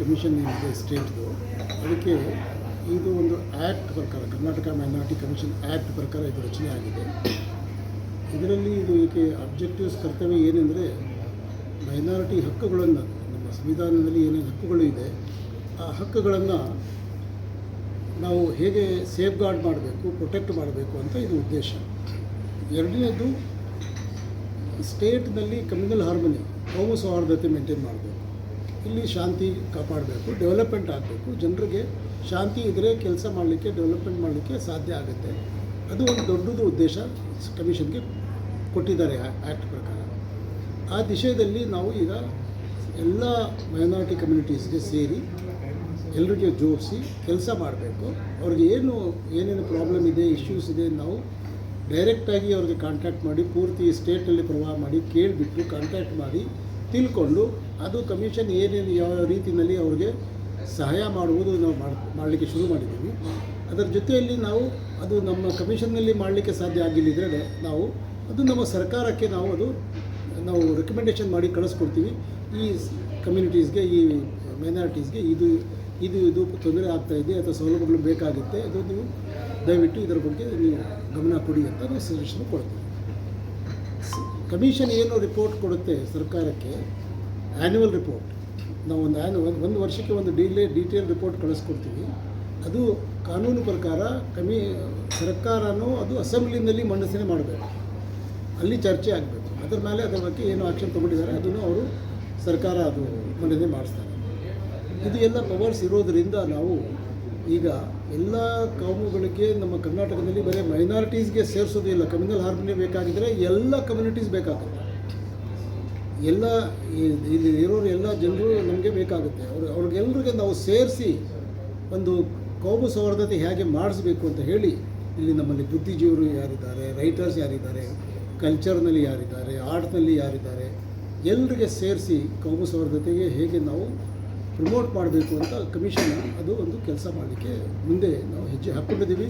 Commission ಏನಿದೆ ಸ್ಟೇಟ್ದು ಅದಕ್ಕೆ ಇದು ಒಂದು ಆ್ಯಕ್ಟ್ ಪ್ರಕಾರ, ಕರ್ನಾಟಕ ಮೈನಾರಿಟಿ ಕಮಿಷನ್ ಆ್ಯಕ್ಟ್ ಪ್ರಕಾರ ಇದು ರಚನೆ ಆಗಿದೆ. ಇದರಲ್ಲಿ ಇದು ಇದಕ್ಕೆ ಅಬ್ಜೆಕ್ಟಿವ್ಸ್ ಕರ್ತವ್ಯ ಏನೆಂದರೆ ಮೈನಾರಿಟಿ ಹಕ್ಕುಗಳನ್ನು, ನಮ್ಮ ಸಂವಿಧಾನದಲ್ಲಿ ಏನೇನು ಹಕ್ಕುಗಳು ಇದೆ, ಆ ಹಕ್ಕುಗಳನ್ನು ನಾವು ಹೇಗೆ ಸೇಫ್ ಗಾರ್ಡ್ ಮಾಡಬೇಕು ಪ್ರೊಟೆಕ್ಟ್ ಮಾಡಬೇಕು ಅಂತ ಇದು ಉದ್ದೇಶ. ಎರಡನೇದು ಸ್ಟೇಟ್ನಲ್ಲಿ ಕಮ್ಯುನಲ್ ಹಾರ್ಮನಿ ಕೋಮು ಸೌಹಾರ್ದತೆ ಮೇಂಟೈನ್ ಮಾಡಬೇಕು. ಇಲ್ಲಿ ಶಾಂತಿ ಕಾಪಾಡಬೇಕು ಡೆವಲಪ್ಮೆಂಟ್ ಆಗಬೇಕು. ಜನರಿಗೆ ಶಾಂತಿ ಇದ್ದರೆ ಕೆಲಸ ಮಾಡಲಿಕ್ಕೆ ಡೆವಲಪ್ಮೆಂಟ್ ಮಾಡಲಿಕ್ಕೆ ಸಾಧ್ಯ ಆಗುತ್ತೆ. ಅದು ಒಂದು ದೊಡ್ಡದು ಉದ್ದೇಶ ಕಮಿಷನ್ಗೆ ಕೊಟ್ಟಿದ್ದಾರೆ ಆ್ಯಕ್ಟ್ ಪ್ರಕಾರ. ಆ ದಿಶೆಯಲ್ಲಿ ನಾವು ಈಗ ಎಲ್ಲ ಮೈನಾರಿಟಿ ಕಮ್ಯುನಿಟೀಸ್ಗೆ ಸೇರಿ ಎಲ್ಲರಿಗೆ ಜೋಡಿಸಿ ಕೆಲಸ ಮಾಡಬೇಕು. ಅವ್ರಿಗೆ ಏನು, ಏನೇನು ಪ್ರಾಬ್ಲಮ್ ಇದೆ ಇಶ್ಯೂಸ್ ಇದೆ ನಾವು ಡೈರೆಕ್ಟಾಗಿ ಅವ್ರಿಗೆ ಕಾಂಟ್ಯಾಕ್ಟ್ ಮಾಡಿ, ಪೂರ್ತಿ ಸ್ಟೇಟಲ್ಲಿ ಪ್ರವಾಹ ಮಾಡಿ, ಕೇಳಿಬಿಟ್ಟು ಕಾಂಟ್ಯಾಕ್ಟ್ ಮಾಡಿ ತಿಳ್ಕೊಂಡು ಅದು ಕಮಿಷನ್ ಏನೇನು ಯಾವ ರೀತಿಯಲ್ಲಿ ಅವ್ರಿಗೆ ಸಹಾಯ ಮಾಡುವುದು ನಾವು ಮಾಡ್, ಮಾಡಲಿಕ್ಕೆ ಶುರು ಮಾಡಿದ್ದೀವಿ. ಅದರ ಜೊತೆಯಲ್ಲಿ ನಾವು ಅದು ನಮ್ಮ ಕಮಿಷನ್ನಲ್ಲಿ ಮಾಡಲಿಕ್ಕೆ ಸಾಧ್ಯ ಆಗಿಲ್ಲದಿದ್ದರೆ ನಾವು, ಅದು ನಮ್ಮ ಸರ್ಕಾರಕ್ಕೆ ನಾವು ಅದು, ನಾವು ರೆಕಮೆಂಡೇಷನ್ ಮಾಡಿ ಕಳಿಸ್ಕೊಡ್ತೀವಿ. ಈ ಕಮ್ಯುನಿಟೀಸ್ಗೆ ಈ ಮೈನಾರಿಟೀಸ್ಗೆ ಇದು ಇದು ಇದು ತೊಂದರೆ ಆಗ್ತಾ ಇದೆ ಅಥವಾ ಸೌಲಭ್ಯಗಳು ಬೇಕಾಗುತ್ತೆ. ಅದು ನೀವು ದಯವಿಟ್ಟು ಇದರ ಬಗ್ಗೆ ನೀವು ಗಮನ ಕೊಡಿ ಅಂತ ನಾವು ಸಜೆಷನ್ ಕೊಡ್ತೀವಿ. ಕಮಿಷನ್ ಏನು ರಿಪೋರ್ಟ್ ಕೊಡುತ್ತೆ ಸರ್ಕಾರಕ್ಕೆ? ಆ್ಯನ್ಯುವಲ್ ರಿಪೋರ್ಟ್ ನಾವು ಒಂದು ಆ್ಯನು ಒಂದು ವರ್ಷಕ್ಕೆ ಒಂದು ಡೀಲೇ ಡೀಟೇಲ್ ರಿಪೋರ್ಟ್ ಕಳಿಸ್ಕೊಡ್ತೀವಿ. ಅದು ಕಾನೂನು ಪ್ರಕಾರ ಕಮಿ, ಸರ್ಕಾರನೂ ಅದು ಅಸೆಂಬ್ಲಿನಲ್ಲಿ ಮಂಡಿಸಣೆ ಮಾಡಬೇಕು. ಅಲ್ಲಿ ಚರ್ಚೆ ಆಗಬೇಕು. ಅದರ ಮೇಲೆ ಅದರ ಬಗ್ಗೆ ಏನು ಆಕ್ಷನ್ ತೊಗೊಂಡಿದ್ದಾರೆ ಅದನ್ನು ಅವರು ಸರ್ಕಾರ ಅದು ಮಂಡನೆ ಮಾಡಿಸ್ತಾರೆ. ಇದು ಎಲ್ಲ ಪವರ್ಸ್ ಇರೋದರಿಂದ ನಾವು ಈಗ ಎಲ್ಲ ಕಾಮುಗಳಿಗೆ ನಮ್ಮ ಕರ್ನಾಟಕದಲ್ಲಿ ಬರೀ ಮೈನಾರಿಟೀಸ್ಗೆ ಸೇರಿಸೋದಿಲ್ಲ ಕಮ್ಯುನಲ್ ಹಾರ್ಮೋನಿ ಬೇಕಾಗಿದ್ದರೆ ಎಲ್ಲ ಕಮ್ಯುನಿಟೀಸ್ ಬೇಕಾಗುತ್ತೆ. ಎಲ್ಲ ಇಲ್ಲಿ ಇರೋರು ಎಲ್ಲ ಜನರು ನಮಗೆ ಬೇಕಾಗುತ್ತೆ. ಅವ್ರು ಅವ್ರಿಗೆಲ್ಲರಿಗೆ ನಾವು ಸೇರಿಸಿ ಒಂದು ಕೌಮು ಸೌಹಾರ್ದತೆ ಹೇಗೆ ಮಾಡಿಸ್ಬೇಕು ಅಂತ ಹೇಳಿ ಇಲ್ಲಿ ನಮ್ಮಲ್ಲಿ ಬುದ್ಧಿಜೀವರು ಯಾರಿದ್ದಾರೆ ರೈಟರ್ಸ್ ಯಾರಿದ್ದಾರೆ ಕಲ್ಚರ್ನಲ್ಲಿ ಯಾರಿದ್ದಾರೆ ಆರ್ಟ್ನಲ್ಲಿ ಯಾರಿದ್ದಾರೆ ಎಲ್ಲರಿಗೆ ಸೇರಿಸಿ ಕೌಮು ಸೌಹಾರ್ದತೆಗೆ ಹೇಗೆ ನಾವು ಪ್ರಮೋಟ್ ಮಾಡಬೇಕು ಅಂತ ಕಮಿಷನ್ ಅದು ಒಂದು ಕೆಲಸ ಮಾಡಲಿಕ್ಕೆ ಮುಂದೆ ನಾವು ಹೆಜ್ಜೆ ಹಾಕ್ಕೊಂಡಿದ್ದೀವಿ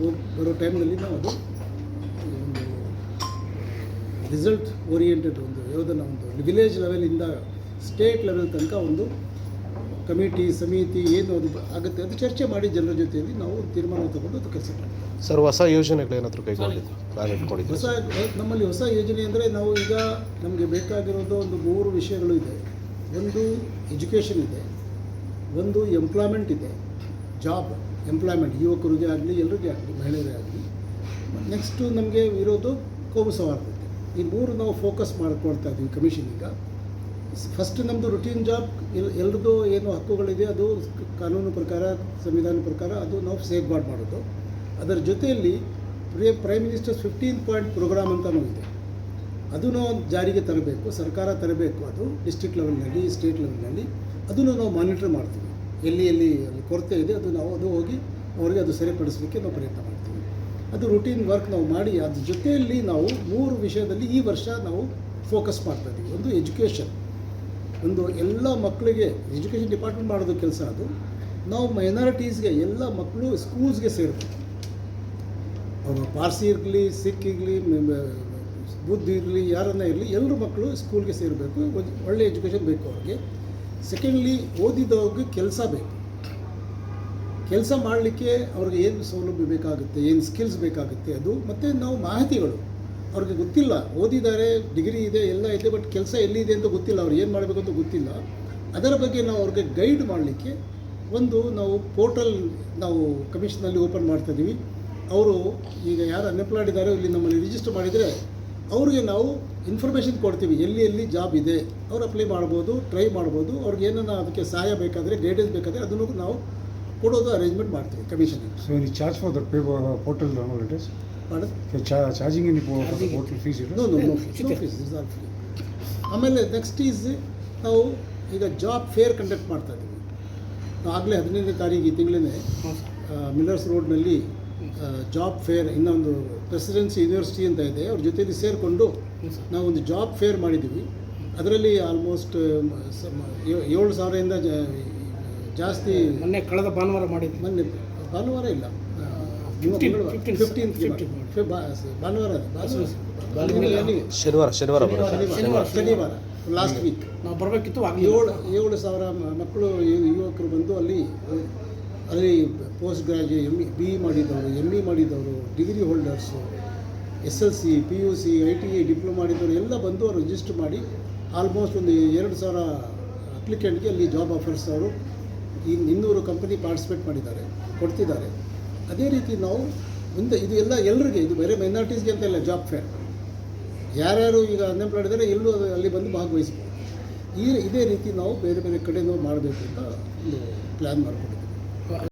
ಹೋಗಿ ಬರೋ ಟೈಮ್ನಲ್ಲಿ ನಾವು ಅದು ಒಂದು ರಿಸಲ್ಟ್ ಓರಿಯೆಂಟೆಡ್ ಒಂದು ಯಾವುದನ್ನು ಒಂದು ವಿಲೇಜ್ ಲೆವೆಲಿಂದ ಸ್ಟೇಟ್ ಲೆವೆಲ್ ತನಕ ಒಂದು ಕಮಿಟಿ ಸಮಿತಿ ಏನು ಅದು ಆಗುತ್ತೆ ಅದು ಚರ್ಚೆ ಮಾಡಿ ಜನರ ಜೊತೆಯಲ್ಲಿ ನಾವು ತೀರ್ಮಾನ ತಗೊಂಡು ಅದು ಕೆಲಸ ಮಾಡ್ತೀವಿ. ಸರ್ ಹೊಸ ಯೋಜನೆಗಳೇನಾದರೂ ಕೈಗೊಂಡಿದ್ದು? ಹೊಸ ನಮ್ಮಲ್ಲಿ ಹೊಸ ಯೋಜನೆ ಅಂದರೆ ನಾವು ಈಗ ನಮಗೆ ಬೇಕಾಗಿರೋದು ಒಂದು ಮೂರು ವಿಷಯಗಳು ಇದೆ. ಒಂದು ಎಜುಕೇಷನ್ ಇದೆ, ಒಂದು ಎಂಪ್ಲಾಯ್ಮೆಂಟ್ ಇದೆ ಜಾಬ್ ಎಂಪ್ಲಾಯ್ಮೆಂಟ್ ಯುವಕರಿಗೆ ಆಗಲಿ ಎಲ್ಲರಿಗೆ ಆಗಲಿ ಮಹಿಳೆಯರೇ ಆಗಲಿ. ನೆಕ್ಸ್ಟು ನಮಗೆ ಇರೋದು ಕೋಮು ಸೌಹಾರ್ದತೆ ಈ ಮೂರು ನಾವು ಫೋಕಸ್ ಮಾಡ್ಕೊಳ್ತಾ ಇದ್ದೀವಿ ಕಮಿಷನ್ ಈಗ. ಫಸ್ಟ್ ನಮ್ಮದು ರುಟೀನ್ ಜಾಬ್ ಎಲ್ ಎಲ್ರದ್ದು ಏನು ಹಕ್ಕುಗಳಿದೆ, ಅದು ಕಾನೂನು ಪ್ರಕಾರ, ಸಂವಿಧಾನ ಪ್ರಕಾರ, ಅದು ನಾವು ಸೇಫ್ ಗಾರ್ಡ್ ಮಾಡೋದು. ಅದರ ಜೊತೆಯಲ್ಲಿ pre prime ministers fifteen point programme ಅಂತಲೂ ಇದೆ ಅದನ್ನು ಜಾರಿಗೆ ತರಬೇಕು, ಸರ್ಕಾರ ತರಬೇಕು, ಅದು ಡಿಸ್ಟ್ರಿಕ್ಟ್ ಲೆವೆಲ್ನಲ್ಲಿ ಸ್ಟೇಟ್ ಲೆವೆಲ್ನಲ್ಲಿ ಅದನ್ನು ನಾವು ಮಾನಿಟರ್ ಮಾಡ್ತೀವಿ. ಎಲ್ಲಿ ಎಲ್ಲಿ ಅಲ್ಲಿ ಕೊರತೆ ಇದೆ, ಅದು ನಾವು, ಅದು ಹೋಗಿ ಅವರಿಗೆ ಅದು ಸರಿಪಡಿಸಲಿಕ್ಕೆ ನಾವು ಪ್ರಯತ್ನ ಮಾಡ್ತೀವಿ. ಅದು ರುಟೀನ್ ವರ್ಕ್ ನಾವು ಮಾಡಿ, ಅದ್ರ ಜೊತೆಯಲ್ಲಿ ನಾವು ಮೂರು ವಿಷಯದಲ್ಲಿ ಈ ವರ್ಷ ನಾವು ಫೋಕಸ್ ಮಾಡ್ತಾ ಇದ್ದೀವಿ ಒಂದು ಎಜುಕೇಷನ್ ಒಂದು ಎಲ್ಲ ಮಕ್ಕಳಿಗೆ ಎಜುಕೇಷನ್ ಡಿಪಾರ್ಟ್ಮೆಂಟ್ ಮಾಡೋದು ಕೆಲಸ ಅದು. ನಾವು ಮೈನಾರಿಟೀಸ್ಗೆ ಎಲ್ಲ ಮಕ್ಕಳು ಸ್ಕೂಲ್ಸ್ಗೆ ಸೇರಬೇಕು ಅವರು ಪಾರ್ಸಿ ಇರಲಿ ಸಿಖ್ ಇರಲಿ ಬುದ್ಧ ಇರಲಿ, ಯಾರನ್ನ ಇರಲಿ, ಎಲ್ಲರೂ ಮಕ್ಕಳು ಸ್ಕೂಲ್ಗೆ ಸೇರಬೇಕು ಒಳ್ಳೆ ಎಜುಕೇಷನ್ ಬೇಕು ಅವ್ರಿಗೆ. ಸೆಕೆಂಡ್ಲಿ ಓದಿದವ್ರಿಗೆ ಕೆಲಸ ಬೇಕು. ಕೆಲಸ ಮಾಡಲಿಕ್ಕೆ ಅವ್ರಿಗೆ ಏನು ಸೌಲಭ್ಯ ಬೇಕಾಗುತ್ತೆ, ಏನು ಸ್ಕಿಲ್ಸ್ ಬೇಕಾಗುತ್ತೆ, ಅದು ಮತ್ತು ನಾವು ಮಾಹಿತಿಗಳು. ಅವ್ರಿಗೆ ಗೊತ್ತಿಲ್ಲ, ಓದಿದ್ದಾರೆ ಡಿಗ್ರಿ ಇದೆ, ಎಲ್ಲ ಇದೆ ಬಟ್ ಕೆಲಸ ಎಲ್ಲಿದೆ ಅಂತ ಗೊತ್ತಿಲ್ಲ, ಅವ್ರು ಏನು ಮಾಡಬೇಕು ಅಂತ ಗೊತ್ತಿಲ್ಲ. ಅದರ ಬಗ್ಗೆ ನಾವು ಅವ್ರಿಗೆ ಗೈಡ್ ಮಾಡಲಿಕ್ಕೆ ಒಂದು ನಾವು ಪೋರ್ಟಲ್ ನಾವು ಕಮಿಷನಲ್ಲಿ ಓಪನ್ ಮಾಡ್ತಾ ಇದ್ದೀವಿ ಅವರು ಈಗ ಯಾರು ಅನ್ಎಂಪ್ಲಾಯ್ಡ್ ಇದ್ದಾರೋ, ಇಲ್ಲಿ ನಮ್ಮಲ್ಲಿ ರಿಜಿಸ್ಟರ್ ಮಾಡಿದರೆ ಅವ್ರಿಗೆ ನಾವು ಇನ್ಫಾರ್ಮೇಷನ್ ಕೊಡ್ತೀವಿ ಎಲ್ಲಿ ಎಲ್ಲಿ ಜಾಬ್ ಇದೆ ಅವ್ರು ಅಪ್ಲೈ ಮಾಡ್ಬೋದು ಟ್ರೈ ಮಾಡ್ಬೋದು ಅವ್ರಿಗೆ ಏನನ್ನ ಅದಕ್ಕೆ ಸಹಾಯ ಬೇಕಾದರೆ ಗೈಡೆನ್ಸ್ ಬೇಕಾದರೆ ಅದನ್ನು ನಾವು ಕೊಡೋದು ಅರೇಂಜ್ಮೆಂಟ್ ಮಾಡ್ತೀವಿ commission so any charge for the pay no no no fees is all free ಆಮೇಲೆ ನೆಕ್ಸ್ಟ್ ಈಸ್ ನಾವು ಈಗ ಜಾಬ್ ಫೇರ್ ಕಂಡಕ್ಟ್ ಮಾಡ್ತಾ ಇದ್ದೀವಿ. ಆಗಲೇ ಹದಿನೈದನೇ ತಾರೀಕು ಈ ತಿಂಗಳೇ ಮಿಲ್ಲರ್ಸ್ ರೋಡ್ನಲ್ಲಿ ಜಾಬ್ ಫೇರ್ ಇನ್ನೊಂದು ಪ್ರೆಸಿಡೆನ್ಸಿ ಯೂನಿವರ್ಸಿಟಿ ಅಂತ ಇದೆ ಅವ್ರ ಜೊತೆಲಿ ಸೇರಿಕೊಂಡು ನಾವು ಒಂದು ಜಾಬ್ ಫೇರ್ ಮಾಡಿದ್ದೀವಿ ಅದರಲ್ಲಿ ಆಲ್ಮೋಸ್ಟ್ ಏಳು ಸಾವಿರದಿಂದ ಜಾಸ್ತಿ ಮೊನ್ನೆ ಕಳೆದ ಭಾನುವಾರ ಮಾಡಿದ್ವಿ. ಮೊನ್ನೆ ಭಾನುವಾರ ಇಲ್ಲ. ಫಿಫ್ಟೀನ್ತ್ ಭಾನುವಾರ? ಶನಿವಾರ ಶನಿವಾರ ಶನಿವಾರ ಶನಿವಾರ ಲಾಸ್ಟ್ ವೀಕ್ ನಾವು ಬರಬೇಕಿತ್ತು ಏಳು ಏಳು ಸಾವಿರ ಮಕ್ಕಳು ಯುವಕರು ಬಂದು ಅಲ್ಲಿ ಅಲ್ಲಿ post graduate M B E ಮಾಡಿದವರು ಎಂ ಇ ಮಾಡಿದವರು degree holders S L C P U C I T I diploma ಮಾಡಿದವರು ಎಲ್ಲ ಬಂದು ರಿಜಿಸ್ಟರ್ ಮಾಡಿ ಆಲ್ಮೋಸ್ಟ್ ಒಂದು ಎರಡು ಸಾವಿರ ಅಪ್ಲಿಕೆಂಟ್ಗೆ ಅಲ್ಲಿ ಜಾಬ್ ಆಫರ್ಸ್ ಅವರು ಈ ಇನ್ನೂರು ಕಂಪನಿ ಪಾರ್ಟಿಸಿಪೇಟ್ ಮಾಡಿದ್ದಾರೆ, ಕೊಡ್ತಿದ್ದಾರೆ. ಅದೇ ರೀತಿ ನಾವು ಮುಂದೆ ಇದು ಎಲ್ಲ ಎಲ್ಲರಿಗೆ ಇದು ಬೇರೆ ಮೈನಾರಿಟೀಸ್ಗೆ ಅಂತ ಇಲ್ಲ ಜಾಬ್ ಫೇರ್ ಯಾರ್ಯಾರು ಈಗ ಅನ್ಎಂಪ್ಲಾಯ್ಡ್ ಇದ್ದಾರೆ ಎಲ್ಲೂ ಅಲ್ಲಿ ಬಂದು ಭಾಗವಹಿಸ್ಬೋದು. ಈ, ಇದೇ ರೀತಿ ನಾವು ಬೇರೆ ಬೇರೆ ಕಡೆಯಿಂದ ಮಾಡಬೇಕು ಅಂತ ಒಂದು ಪ್ಲ್ಯಾನ್ ಮಾಡಿಕೊಂಡಿದ್ದೀವಿ.